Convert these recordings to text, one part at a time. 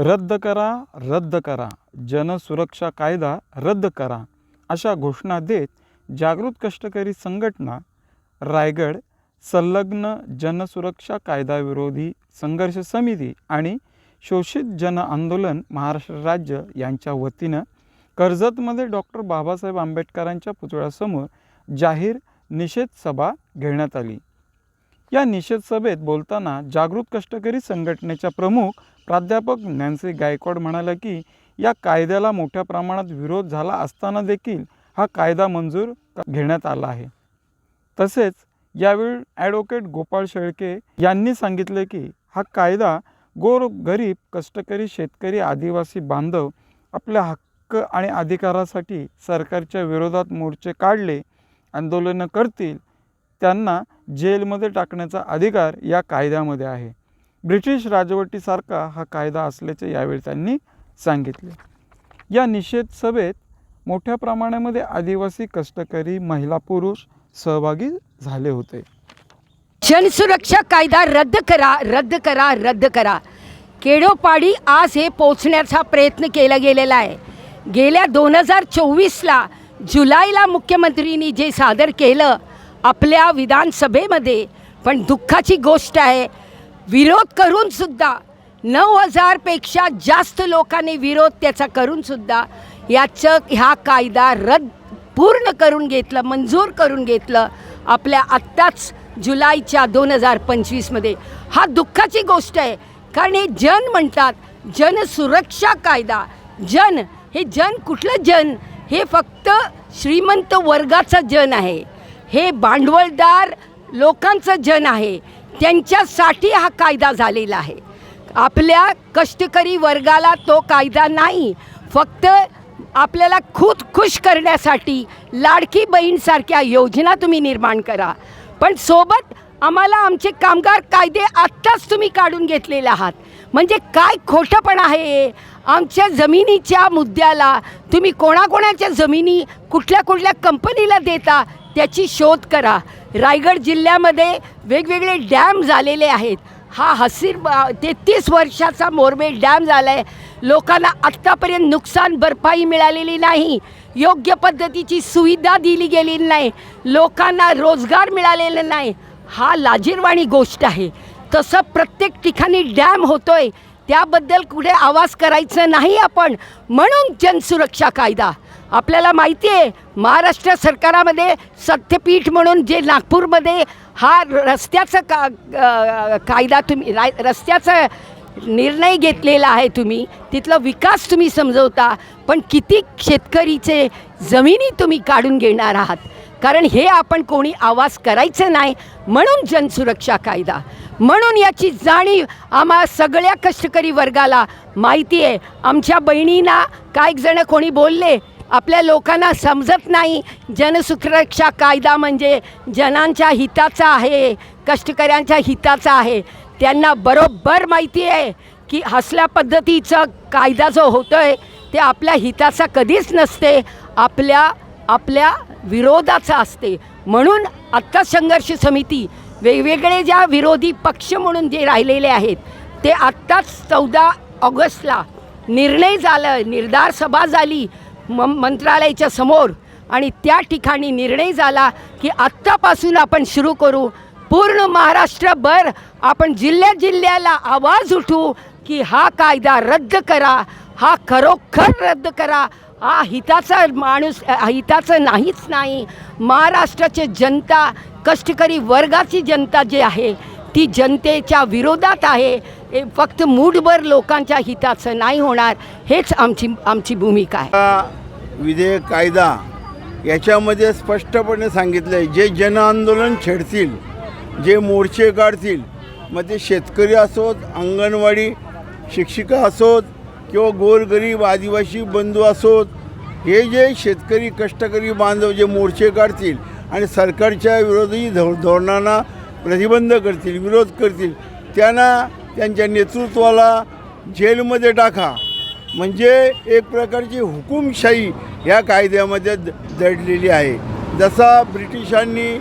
रद्द करा रद्द करा. जनसुरक्षा कायदा रद्द करा. अशा घोषणा देत जागृत कष्टकरी संघटना रायगड संलग्न जनसुरक्षा कायदाविरोधी संघर्ष समिती आणि शोषित जन आंदोलन महाराष्ट्र राज्य यांच्या वतीनं कर्जतमध्ये डॉक्टर बाबासाहेब आंबेडकरांच्या पुतळ्यासमोर जाहीर निषेध सभा घेण्यात आली. या निषेध सभेत बोलताना जागृत कष्टकरी संघटनेच्या प्रमुख प्राध्यापक नॅन्सी गायकवाड म्हणाल्या की या कायद्याला मोठ्या प्रमाणात विरोध झाला असताना देखील हा कायदा मंजूर घेण्यात आला आहे. तसेच यावेळी ॲडव्होकेट गोपाळ शेळके यांनी सांगितले की हा कायदा गोर गरीब कष्टकरी शेतकरी आदिवासी बांधव आपल्या हक्क आणि अधिकारासाठी सरकारच्या विरोधात मोर्चे काढले आंदोलनं करतील त्यांना जेलमध्ये टाकण्याचा अधिकार या कायद्यामध्ये आहे. ब्रिटिश राजवटीसारखा हा कायदा असल्याचे यावेळी त्यांनी सांगितले. या निषेध सभेत मोठ्या प्रमाणामध्ये आदिवासी कष्टकरी महिला पुरुष सहभागी झाले होते. जनसुरक्षा कायदा रद्द करा रद्द करा रद्द करा. केडोपाडी आज हे पोचण्याचा प्रयत्न केला गेलेला आहे. गेल्या दोन हजार चोवीसला जुलैला मुख्यमंत्रींनी जे सादर केलं आपल्या विधानसभेमध्ये. पण दुःखाची गोष्ट आहे विरोध करूनसुद्धा नऊ हजारपेक्षा जास्त लोकांनी विरोध त्याचा करूनसुद्धा याचं ह्या कायदा रद्द पूर्ण करून घेतलं मंजूर करून घेतलं आपल्या आत्ताच जुलैच्या दोन हजार पंचवीसमध्ये. हा दुःखाची गोष्ट आहे कारण हे जन म्हणतात जनसुरक्षा कायदा. जन हे जन कुठलं जन? हे फक्त श्रीमंत वर्गाचं जन आहे. हे भांडवलदार लोकांचं जन आहे. त्यांच्यासाठी हा कायदा झालेला आहे. आपल्या कष्टकरी वर्गाला तो कायदा नाही. फक्त आपल्याला खुद खुश करण्यासाठी लाडकी बहीणसारख्या योजना तुम्ही निर्माण करा. पण सोबत आम्हाला आमचे कामगार कायदे आत्ताच तुम्ही काढून घेतलेले आहात. म्हणजे काय खोटंपण आहे हे? आमच्या जमिनीच्या मुद्द्याला तुम्ही कोणाकोणाच्या जमिनी कुठल्या कुठल्या कंपनीला देता? त्याची शोध करा. रायगड जिल्ह्यामध्ये वेगवेगळे डॅम झालेले आहेत. हा हसीर तेहतीस वर्षाचा मोरबे डॅम झाला आहे लोकांना आत्तापर्यंत नुकसान भरपाई मिळालेली नाही. योग्य पद्धतीची सुविधा दिली गेलेली नाही. लोकांना रोजगार मिळालेला नाही. हा लाजीरवाणी गोष्ट आहे. तसं प्रत्येक ठिकाणी डॅम होतोय. त्याबद्दल कुठे आवाज करायचं नाही आपण. म्हणून जनसुरक्षा कायदा. आपल्याला माहिती आहे महाराष्ट्र सरकारामध्ये सत्यपीठ म्हणून जे नागपूरमध्ये हा रस्त्याचं का कायदा तुम्ही रा रस्त्याचा निर्णय घेतलेला आहे तुम्ही तिथला विकास तुम्ही समजवता पण किती शेतकरीचे जमिनी तुम्ही काढून घेणार आहात? कारण हे आपण कोणी आवाज करायचं नाही म्हणून जनसुरक्षा कायदा. म्हणून याची जाणीव आम्हा सगळ्या कष्टकरी वर्गाला माहिती आहे. आमच्या बहिणींना काही जण कोणी बोलले आपल्या लोकांना समजत नाही. जनसुरक्षा कायदा म्हणजे जनांच्या हिताचा आहे कष्टकऱ्यांच्या हिताचा आहे. त्यांना बरोबर माहिती आहे की हसल्या पद्धतीचं कायदा जो होतो आहे ते आपल्या हिताचा कधीच नसते. आपल्या आपल्या विरोधाचा असते. म्हणून आत्ता संघर्ष समिती वेगवेगळे ज्या विरोधी पक्ष म्हणून जे राहिलेले आहेत ते आत्ताच चौदा ऑगस्टला निर्णय झाला निर्धार सभा झाली. म मंत्रालयाच्या समोर आणि त्या ठिकाणी निर्णय झाला की आत्तापासून आपण सुरू करू. पूर्ण महाराष्ट्रभर आपण जिल्ह्या जिल्ह्याला आवाज उठू की हा कायदा रद्द करा हा खरोखर रद्द करा. हा हिताचा माणूस हिताचं नाहीच नाही. महाराष्ट्राचे जनता कष्टकरी वर्गाची जनता जी आहे ती जनतेच्या विरोधात आहे. हे फक्त मूठभर लोकांच्या हिताचं नाही होणार हेच आमची आमची भूमिका आहे. विधेयक कायदा याच्यामध्ये स्पष्टपणे सांगितलं आहे जे जनआंदोलन छेडतील जे मोर्चे काढतील मग ते शेतकरी असोत अंगणवाडी शिक्षिका असोत किंवा गोरगरीब आदिवासी बंधू असोत हे जे शेतकरी कष्टकरी बांधव जे मोर्चे काढतील आणि सरकारच्या विरोधी धो धोरणांना प्रतिबंध करतील विरोध करतील त्यांना त्यांच्या नेतृत्वाला जेलमध्ये टाका. म्हणजे एक प्रकारची हुकुमशाही या कायद्यामध्ये दडलेली आहे. जसा ब्रिटिशांनी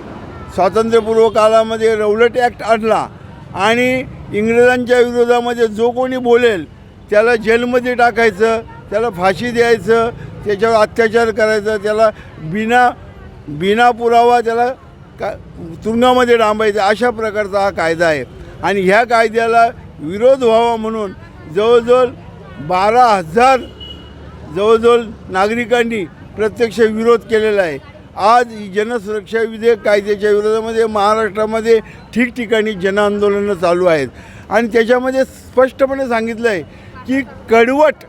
स्वातंत्र्यपूर्व काळामध्ये रौलट ॲक्ट आणला आणि इंग्रजांच्या विरोधामध्ये जो कोणी बोलेल त्याला जेलमध्ये टाकायचं त्याला फाशी द्यायचं त्याच्यावर अत्याचार करायचं त्याला बिना बिना पुरावा त्याला का तुरुंगामध्ये डांबायचं अशा प्रकारचा हा कायदा आहे. आणि ह्या कायद्याला विरोध व्हावा म्हणून जवळजवळ बारा हजार जवळजवळ नागरिकांनी प्रत्यक्ष विरोध केलेला आहे. आज जनसुरक्षा विधेयक कायद्याच्या विरोधामध्ये महाराष्ट्रामध्ये ठिकठिकाणी जनआंदोलनं चालू आहेत. आणि त्याच्यामध्ये स्पष्टपणे सांगितलं आहे की कडवट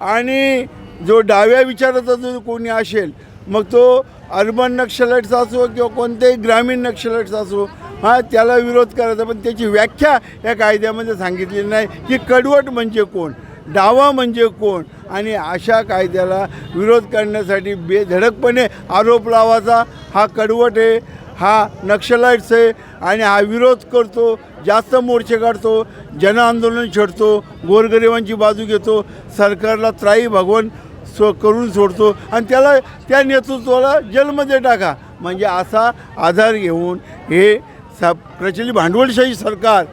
आणि जो डाव्या विचाराचा जो कोणी असेल मग तो अर्बन नक्षलट्स असो किंवा कोणतेही ग्रामीण नक्षलट्स असो हा त्याला विरोध करायचा. पण त्याची व्याख्या या कायद्यामध्ये सांगितलेली नाही की कडवट म्हणजे कोण. डावा म्हणजे कोण? आणि अशा कायद्याला विरोध करण्यासाठी बेधडकपणे आरोप लावायचा. हा कडवट आहे हा नक्षलाइट्स आहे आणि हा विरोध करतो जास्त मोर्चे काढतो जनआंदोलन छेडतो गोरगरिबांची बाजू घेतो सरकारला त्राई भगवान सो करून सोडतो आणि त्याला त्या नेतृत्वाला जेलमध्ये टाका. म्हणजे असा आधार घेऊन हे स प्रचलित भांडवलशाही सरकार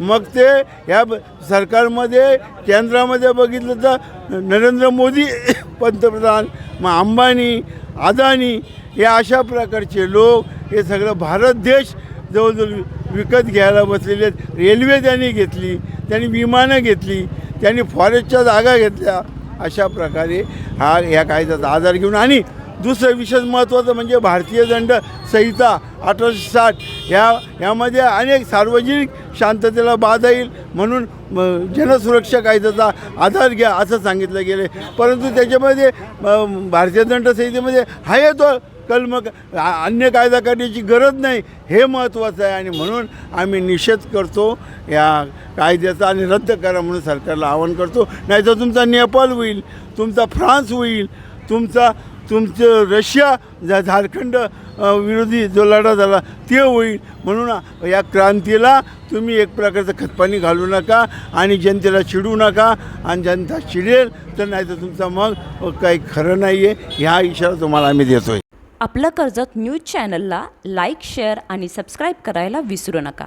मग ते ह्या ब- सरकारमध्ये केंद्रामध्ये बघितलं तर नरेंद्र मोदी पंतप्रधान मग अंबानी अदानी हे अशा प्रकारचे लोक हे सगळं भारत देश जवळजवळ विकत घ्यायला बसलेले आहेत. रेल्वे त्यांनी घेतली त्यांनी विमानं घेतली त्यांनी फॉरेस्टच्या जागा घेतल्या अशा प्रकारे हा ह्या कायद्याचा आधार घेऊन. आणि दुसरं विशेष महत्त्वाचं म्हणजे भारतीय दंड संहिता अठराशे साठ. ह्या ह्यामध्ये अनेक सार्वजनिक शांततेला बाधा येईल म्हणून जनसुरक्षा कायद्याचा आधार घ्या असं सांगितलं गेलं आहे परंतु त्याच्यामध्ये भारतीय दंड संहितेमध्ये हा येतो कलम अन्य कायदा करण्याची गरज नाही हे महत्त्वाचं आहे. आणि म्हणून आम्ही निषेध करतो या कायद्याचा आणि रद्द करा म्हणून सरकारला आवाहन करतो. नाही तर तुमचा नेपाळ होईल तुमचा फ्रान्स होईल तुमचा तुमचं रशिया झा झारखंड विरोधी जो लढा झाला ते होईल. म्हणून या क्रांतीला तुम्ही एक प्रकारचं खतपाणी घालू नका आणि जनतेला चिडू नका. आणि जनता चिडेल तर नाही तर तुमचा मग काही खरं नाही आहे ह्या इशारा तुम्हाला आम्ही देतो आहे आपलं कर्जत न्यूज चॅनलला लाईक शेअर आणि सबस्क्राईब करायला विसरू नका.